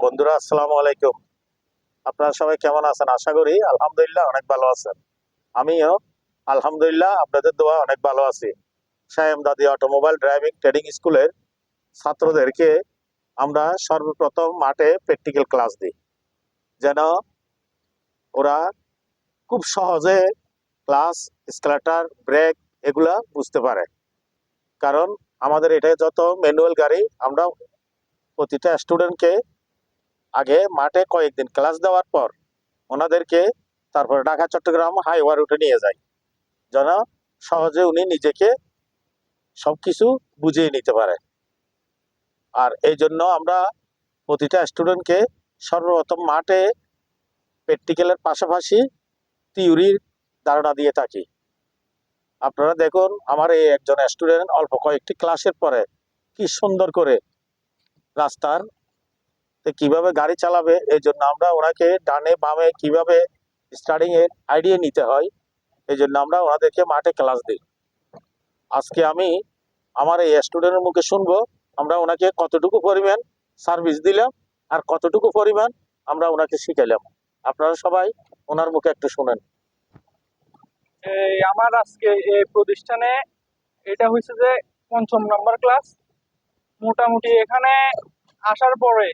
বন্ধুরা, আসসালামু আলাইকুম। আপনারা সবাই কেমন আছেন? আশা করি আলহামদুলিল্লাহ অনেক ভালো আছেন। আমিও আলহামদুলিল্লাহ আপনাদের দোয়া অনেক ভালো আছি। সায়েম দাদি অটোমোবাইল ড্রাইভিং ট্রেনিং স্কুলের ছাত্রদেরকে আমরা সর্বপ্রথম মাঠে প্র্যাকটিক্যাল ক্লাস দিই। যেন ওরা খুব সহজে ক্লাস, স্কেলেটার, ব্রেক এগুলা বুঝতে পারে। কারণ আমাদের এটা যত ম্যানুয়াল গাড়ি, আমরা প্রতিটা স্টুডেন্টকে আগে মাঠে কয়েকদিন ক্লাস দেওয়ার পর ওনাদেরকে তারপরে ঢাকা, চট্টগ্রাম হাইওয়ে রুটে নিয়ে যাই যেন সহজে উনি নিজেকে সব কিছু বুঝিয়ে নিতে পারে। আর এই জন্য আমরা প্রতিটা স্টুডেন্টকে সর্বপ্রথম মাঠে প্র্যাকটিক্যালের পাশাপাশি থিওরির ধারণা দিয়ে থাকি। আপনারা দেখুন আমার এই একজন স্টুডেন্ট অল্প কয়েকটি ক্লাসের পরে কি সুন্দর করে রাস্তার কীভাবে গাড়ি চালাবে এই জন্য আমরা ওনাকে ডানে বামে কীভাবে স্টার্টিং এর আইডিয়া নিতে হয় এই জন্য আমরা ওনাদেরকে মাঠে ক্লাস দিই। আজকে আমি আমার এই স্টুডেন্টের মুখে শুনব, আমরা ওনাকে কতটুকু পরিমাণ সার্ভিস দিলাম আর কতটুকু পরিমাণ আমরা ওনাকে শিখাইলাম। আপনারা সবাই ওনার মুখে একটু শুনেন। আমার আজকে এই প্রতিষ্ঠানে এটা হয়েছে যে পঞ্চম নাম্বার ক্লাস মোটামুটি এখানে আসার পরে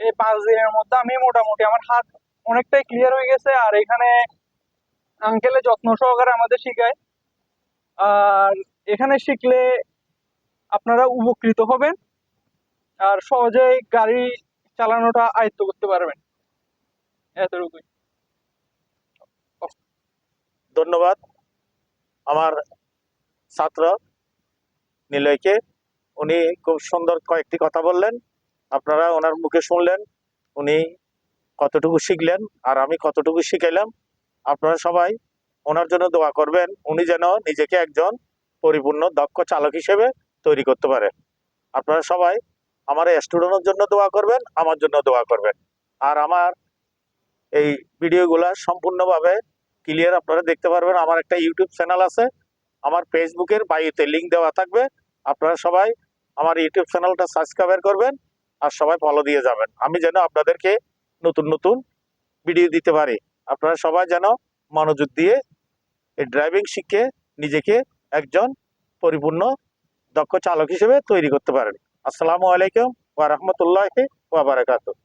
এই পাঁচ দিনের মধ্যে আমি মোটামুটি আমার হাত অনেকটাই ক্লিয়ার হয়ে গেছে, আর এখানে আঙ্কেলে যত্ন সহকারে আমাদের শিখায়। আর এখানে শিখলে আপনারা উপকৃত হবেন, আর সহজেই গাড়ি চালানোটা আয়ত্ত করতে পারবেন। এতটুকুই। ধন্যবাদ আমার ছাত্র নিলয়কে। উনি খুব সুন্দর কয়েকটি কথা বললেন। আপনারা ওনার মুখে শুনলেন, উনি কতটুকু শিখলেন আর আমি কতটুকু শিখাইলাম। আপনারা সবাই ওনার জন্য দোয়া করবেন, উনি যেন নিজেকে একজন পরিপূর্ণ, দক্ষ চালক হিসেবে তৈরি করতে পারে। আপনারা সবাই আমার স্টুডেন্টের জন্য দোয়া করবেন, আমার জন্য দোয়া করবেন। আর আমার এই ভিডিওগুলা সম্পূর্ণভাবে ক্লিয়ার আপনারা দেখতে পারবেন। আমার একটা ইউটিউব চ্যানেল আছে, আমার ফেসবুকের বায়ুতে লিঙ্ক দেওয়া থাকবে। আপনারা সবাই আমার ইউটিউব চ্যানেলটা সাবস্ক্রাইব করবেন। আর সবাই ফলো দিয়ে যাবেন। আমি যেন আপনাদেরকে নতুন নতুন ভিডিও দিতে পারি। আপনারা সবাই যেন মনোযোগ দিয়ে এই ড্রাইভিং শিখে নিজেকে একজন পরিপূর্ণ দক্ষ চালক হিসেবে তৈরি করতে পারেন। আসসালামু আলাইকুম ওয়া বারাকাতুহু।